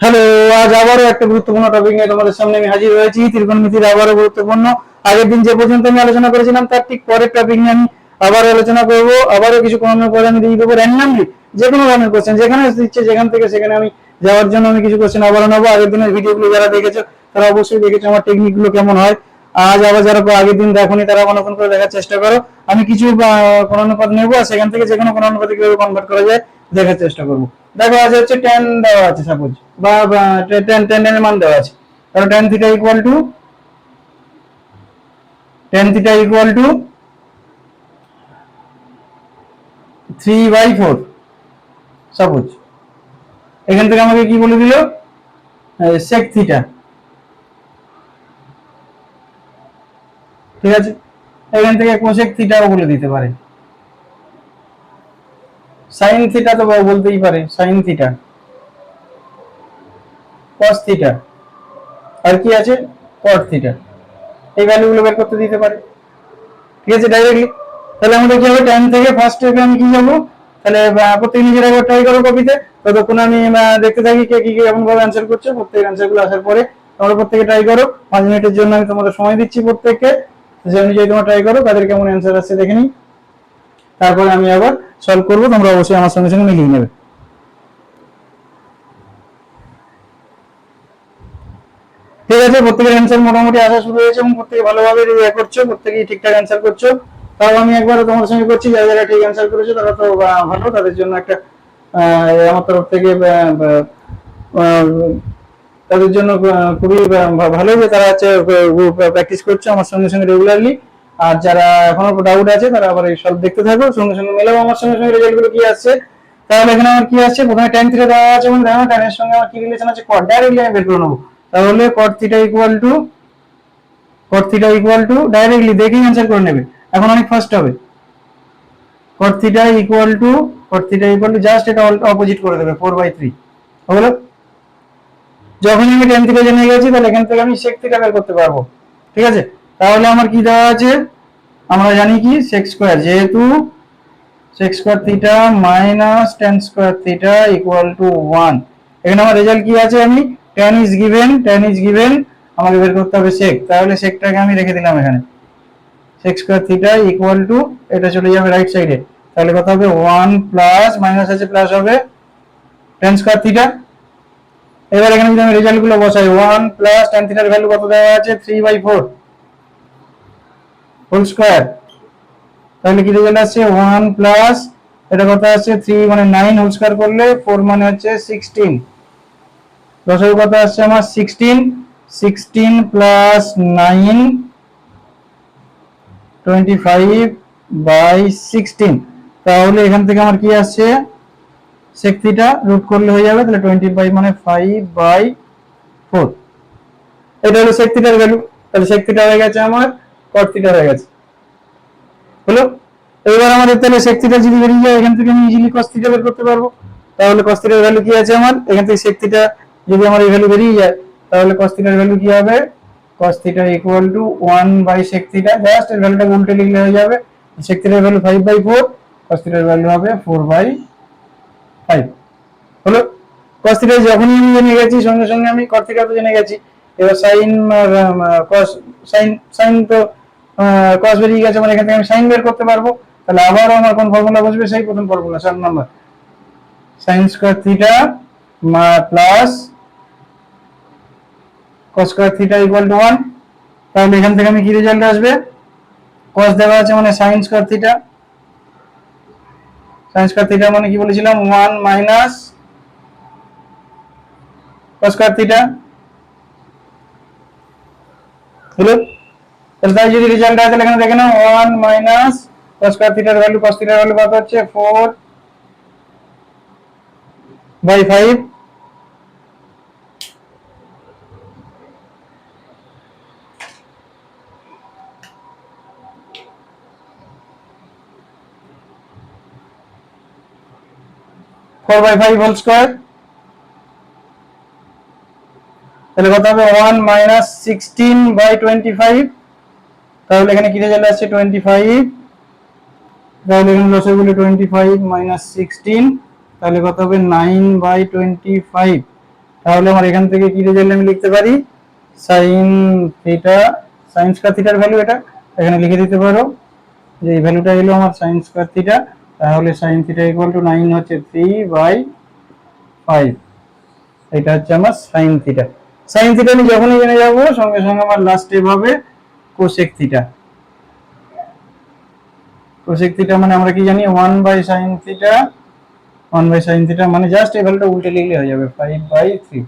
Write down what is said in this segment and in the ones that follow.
Hello, আজ আবারও একটা গুরুত্বপূর্ণ টপিক নিয়ে তোমাদের সামনে আমি হাজির হয়েছি, ত্রিকোণমিতির আবারও গুরুত্বপূর্ণ। আগের দিন যে পর্যন্ত আমি আলোচনা করেছিলাম, তার ঠিক পরের টপিক নিয়ে আমি আবার আলোচনা করব। আবারও কিছু কোণের পরে আমি দিয়ে দেবো র্যান্ডামলি যে কোনো ধরনের কোশ্চেন যেখানে দিচ্ছে যেখান থেকে সেখানে আমি যাওয়ার জন্য আমি কিছু কোশ্চেন আবারও নেব। আগের দিনের ভিডিওগুলো যারা দেখেছ, তারা অবশ্যই দেখেছ আমার টেকনিকগুলো কেমন হয়। আজ আবার যারা আগের দিন দেখোনি, তারা অনকন করে দেখার চেষ্টা করো। আমি কিছু কোন অনুপাত নেব আর সেখান থেকে যে কোনো অনুপাতে কীভাবে কনভার্ট করা যায়, দেখার চেষ্টা করব। দেখো, আছে হচ্ছে টেন দেওয়া আছে সাপোজ বা টেন টেন এর মান দেওয়া আছে। তাহলে tan theta equal to tan theta equal to three by four suppose এখান থেকে আমাকে কি বলে দিল? সেক থিটা ঠিক আছে? এখান থেকে কোসেক থিটাও বলে দিতে পারে। সাইন থিটা তো বলতেই পারে, সাইন থিটা। Cos theta. আর কি আছে? Cot theta. এই ভ্যালুগুলো বের করতে দিতে পারে। ঠিক আছে ডাইরেক্টলি তাহলে আমাদের কি হবে? টেন থেকে ফার্স্ট স্টেপে আমি কি যাব তাহলে প্রত্যেক নিজের একবার ট্রাই করো কপিতে ততক্ষণ আমি দেখতে থাকি কে কি কেমন ভাবে অ্যান্সার করছে। প্রত্যেক অ্যান্সারগুলো আসার পরে তোমরা প্রত্যেকে ট্রাই করো। পাঁচ মিনিটের জন্য আমি তোমাদের সময় দিচ্ছি প্রত্যেককে। যে অনুযায়ী তোমরা ট্রাই করো। তাদের কেমন অ্যান্সার আসছে দেখে নিই। তারপরে আমি আবার সলভ করব, তোমরা অবশ্যই আমার সঙ্গে সঙ্গে মিলিয়ে নেবে। ঠিক আছে, প্রত্যেকের অ্যান্সার মোটামুটি আসা শুরু হয়েছে এবং প্রত্যেকে ভালোভাবে ইয়ে করছ, প্রত্যেকেই ঠিকঠাক অ্যান্সার করছ। তাও আমি একবার তোমার সঙ্গে করছি, যারা যারা ঠিক অ্যান্সার করেছ তারা তো ভালো, তাদের জন্য একটা আমার তরফ থেকে তাদের জন্য খুবই ভালো যে তারা হচ্ছে প্র্যাকটিস করছে আমার সঙ্গে সঙ্গে রেগুলারলি আর যারা এখনও ডাউট আছে, তারা আবার এই সব দেখতে থাকো। সঙ্গে সঙ্গে মেলাবো আমার সঙ্গে সঙ্গে রেজাল্টগুলো কি আসছে? তাহলে এখানে আমার কি আসছে? প্রথমে tan থিটা দেওয়া আছে এবং দেখো এর সঙ্গে আমার কি রিলেশন আছে? cot ডাইরেক্টলি আমি বের করে নেব। তাহলে cot theta equal to cot theta equal to directly দেখেই অ্যান্সার করে নেবে। এখন অনেক ফার্স্ট হবে। cot theta equal to cot theta equal to just এটা অপোজিট করে দেবে ফোর বাই 3 হলো যখন আমি টেন থেকে জেনে গেছি, তাহলে এখান থেকে আমি সেক থিটা বের করতে পারব। ঠিক আছে? তাহলে আমার কি দেওয়া আছে? আমরা জানি কি? সেক স্কোয়ার যেহেতু sec square theta minus tan square theta equal to one এখানে আমার রেজাল্ট কি আছে? আমি tan is given tan is given আমাকে বের করতে হবে সেক তাহলে সেকটাকে আমি রেখে দিলাম এখানে। Sec square theta equal to এটা চলে যাবে রাইট সাইডে তাহলে কত হবে? ওয়ান প্লাস মাইনাস আছে প্লাস হবে। টেন স্কোয়ার থিটা এবার এখানে যদি আমি রেজাল্টগুলো বসাই ওয়ান প্লাস টেন থিটার ভ্যালু কত দেওয়া আছে? Three by four whole square তাহলে কি রেজাল্ট আসছে? ওয়ান প্লাস এটা কত আছে থ্রি মানে নাইন হোল স্কোয়ার করলে ফোর মানে হচ্ছে সিক্সটিন দশের কত আসছে আমার? Sixteen sixteen plus nine twenty five by sixteen তাহলে এখান থেকে আমার কি আসছে? থিটা রুট করলে হয়ে যাবে, তাহলে টোয়েন্টি ফাইভ মানে ফাইভ বাই ফোর এটা হলো sec থিটার ভ্যালু তাহলে থিটা হয়ে গেছে আমার থিটা হয়ে গেছে। হলো? এবার আমাদের তাহলে sec থিটা যদি বেরিয়ে যায়, এখান থেকে আমি ইজিলি cos থিটা বের করতে পারব। তাহলে cos থিটার ভ্যালু কি আছে আমার? এখান থেকে sec থিটা যদি আমার এই ভ্যালু বেরিয়ে যায়, তাহলে cos থিটার ভ্যালু কি হবে? cos theta equal to 1 by sec theta just এর ভ্যালুটা উল্টে লিখলে হয়ে যাবে। sec থিটার ভ্যালু 5 বাই 4 cos থিটার ভ্যালু হবে 4 বাই ফাইভ হলো? cos থিটা যখনই আমি জেনে গেছি, সঙ্গে সঙ্গে আমি cot থিটা তো জেনে গেছি। এবার sin cos sin sin তো cos বেরিয়ে গেছে মানে এখান থেকে আমি সাইন বের করতে পারব। তাহলে আবার আমার কোন ফর্মুলা বসবে? সেই প্রথম ফর্মুলা সাত number sin square theta plus cos square theta equal to one তাহলে এখান থেকে আমি কি রেজাল্ট আসবে? cos দেওয়া আছে মানে sin square theta sin square theta মানে কি বলেছিলাম? One minus cos square theta হলো? তাহলে তাই যদি রেজাল্ট হয় তাহলে এখানে দেখে নাও 1 মাইনাস cos স্কয়ার থিটার ভ্যালু cos থিটার ভ্যালু কত হচ্ছে? 4 বাই 5 4 বাই 5 হোল স্কয়ার তাহলে কত হবে? 1 মাইনাস 16 বাই 25 তাহলে এখানে কি রেজাল্ট আসছে? 25 তাহলে এখানে লসগুলো 25 মাইনাস 16 তাহলে কত হবে? 9 বাই 25 তাহলে আমার এখান থেকে কি রেজাল্ট আমি লিখতে পারি? সাইন থিটা সাইন স্কয়ার থিটার ভ্যালু এটা। এখানে লিখে দিতে পারো যে এই ভ্যালুটা এলো আমার সাইন স্কয়ার থিটা তাহলে sine theta equal to nine হচ্ছে থ্রি বাই ফাইভ এটা হচ্ছে আমার সাইন থিটা সাইন থিটা আমি যখনই জেনে যাব, সঙ্গে সঙ্গে আমার লাস্ট স্টেপ হবে। কোসেক থিটা কোসেক থিটা মানে আমরা কি জানি? One by sine theta one by sine theta মানে জাস্ট এই ভ্যালুটা উল্টে লিখলে হয়ে যাবে ফাইভ বাই থ্রি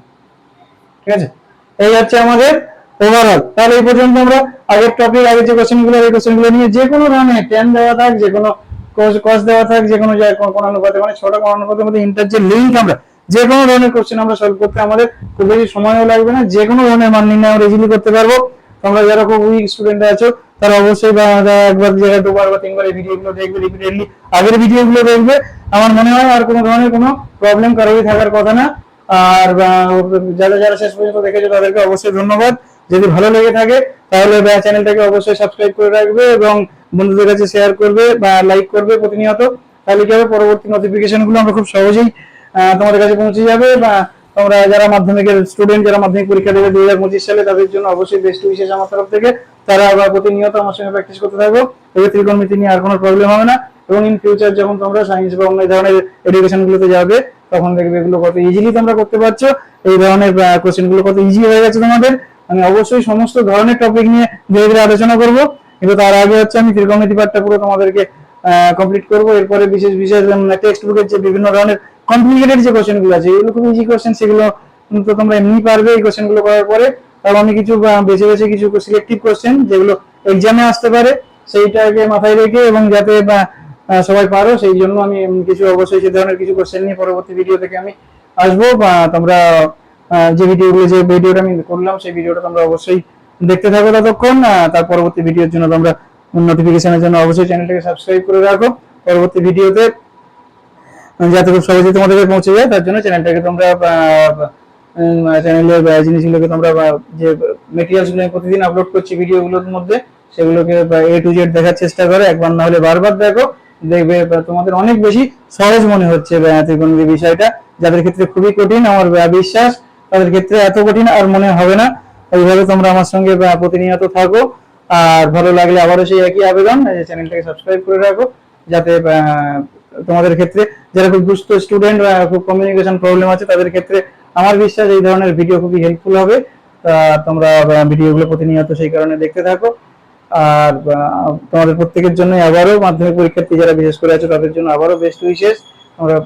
ঠিক আছে? এই হচ্ছে আমাদের ওভারঅল তাহলে এই পর্যন্ত আমরা আগের টপিক আগের যে কোশ্চেনগুলো এই কোশ্চেনগুলো নিয়ে যে কোনো ধরনের টেন দেওয়া থাক, যে কোনো কস দেওয়া থাক, যে কোনো কোন অনুপাতে মানে ছোট কোন অনুপাতের মধ্যে ইন্টার যে লিঙ্ক আমরা, যে কোনো ধরনের কোশ্চেন আমরা সলভ করতে আমাদের খুব বেশি সময়ও লাগবে না, যে কোনো ধরনের মান নির্ণয় আমরা ইজিলি করতে পারব। তোমরা যারা খুব উইক স্টুডেন্ট আছো, তারা অবশ্যই বা একবার জায়গায় দুবার বা তিনবার এই ভিডিওগুলো দেখবে রিপিটেডলি আগের ভিডিওগুলো দেখবে। আমার মনে হয় আর কোনো ধরনের কোনো প্রবলেম কারোরই থাকার কথা না। আর যারা যারা শেষ পর্যন্ত দেখেছ, তাদেরকে অবশ্যই ধন্যবাদ। যদি ভালো লেগে থাকে, তাহলে চ্যানেলটাকে অবশ্যই সাবস্ক্রাইব করে রাখবে এবং বন্ধুদের কাছে শেয়ার করবে বা লাইক করবে প্রতিনিয়ত। তাহলে কি হবে? পরবর্তী নোটিফিকেশনগুলো আমরা খুব সহজেই তোমাদের কাছে পৌঁছে যাবে বা তোমরা যারা মাধ্যমিকের স্টুডেন্ট যারা মাধ্যমিক পরীক্ষা দেবে দুই হাজার পঁচিশ সালে, তাদের জন্য অবশ্যই বেস্ট বিশেষ আমার তরফ থেকে। তারা আবার প্রতিনিয়ত আমার সঙ্গে প্র্যাকটিস করতে থাকব এতে ত্রিকোণমিতি নিয়ে আর কোনো প্রবলেম হবে না। এবং ইন ফিউচার যখন তোমরা সায়েন্স বা অন্য ধরনের এডুকেশন গুলোতে যাবে, তখন দেখবে এগুলো কত ইজিলি তোমরা করতে পারছ। এই ধরনের কোশ্চেনগুলো কত ইজি হয়ে গেছে তোমাদের। আমি অবশ্যই সমস্ত ধরনের টপিক নিয়ে ধীরে ধীরে আলোচনা করব। কিন্তু তার আগে হচ্ছে আমি ত্রিকোণমিতি পাঠটা পুরো তোমাদেরকে কমপ্লিট করব। এরপরে বিশেষ বিশেষ টেক্সট বুকের যে বিভিন্ন ধরনের কমপ্লিকেটেড যে কোশ্চেনগুলো আছে এগুলো খুব ইজি কোশ্চেন সেগুলো তো তোমরা এমনি পারবে এই কোশ্চেনগুলো করার পরে। তারপর আমি কিছু আহ, বেছে বেছে কিছু সিলেক্টিভ কোশ্চেন যেগুলো এক্সামে আসতে পারে সেইটাকে মাথায় রেখে এবং যাতে সবাই পারো সেই জন্য আমি কিছু অবশ্যই সে ধরনের কিছু কোশ্চেন নিয়ে পরবর্তী ভিডিও থেকে আমি আসব বা তোমরা যে ভিডিওগুলো যে ভিডিওটা আমি করলাম সেই ভিডিওটা তোমরা অবশ্যই দেখতে থাকো ততক্ষণ। তার পরবর্তী ভিডিওর জন্য তোমরা নোটিফিকেশনের জন্য অবশ্যই চ্যানেলটাকে সাবস্ক্রাইব করে রাখো। পরবর্তী ভিডিওতে যাতে খুব সহজেই তোমাদের পৌঁছে যায়, তার জন্য চ্যানেলটাকে তোমরা চ্যানেলের জিনিসগুলোকে তোমরা যে মেটেরিয়ালসগুলো আমি প্রতিদিন আপলোড করছি ভিডিওগুলোর মধ্যে, সেগুলোকে এ টু জেড দেখার চেষ্টা করো। একবার না হলে বারবার দেখো। দেখবে তোমাদের অনেক বেশি সহজ মনে হচ্ছে ত্রিকোণমিতি বিষয়টা। যাদের ক্ষেত্রে খুবই কঠিন, আমার বিশ্বাস, তাদের ক্ষেত্রে এত কঠিন আর মনে হবে না। এইভাবে তোমরা আমার সঙ্গে প্রতিনিয়ত থাকো। আর ভালো লাগলে আবারও সেই একই আবেদন চ্যানেলটাকে সাবস্ক্রাইব করে রাখো। যাতে তোমাদের ক্ষেত্রে যারা খুব দুস্থ স্টুডেন্ট বা খুব কমিউনিকেশন প্রবলেম আছে, তাদের ক্ষেত্রে আমার বিশ্বাস এই ধরনের ভিডিও খুবই হেল্পফুল হবে। তোমরা ভিডিওগুলো প্রতিনিয়ত সেই কারণে দেখতে থাকো। আর তোমাদের প্রত্যেকের জন্য আবারও মাধ্যমিক পরীক্ষার্থী যারা বিশেষ করে আছে, তাদের জন্য আবারও বেস্ট উইশেস আমরা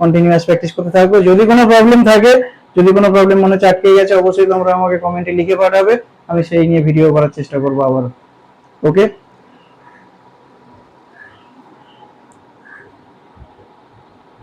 কন্টিনিউয়াস প্র্যাকটিস করতে থাকব। যদি কোনো প্রবলেম থাকে, যদি কোনো প্রবলেম মনে হচ্ছে আটকে গেছে, অবশ্যই তোমরা আমাকে কমেন্টে লিখে পাঠাবে। আমি সেই নিয়ে ভিডিও করার চেষ্টা করব আবার ওকে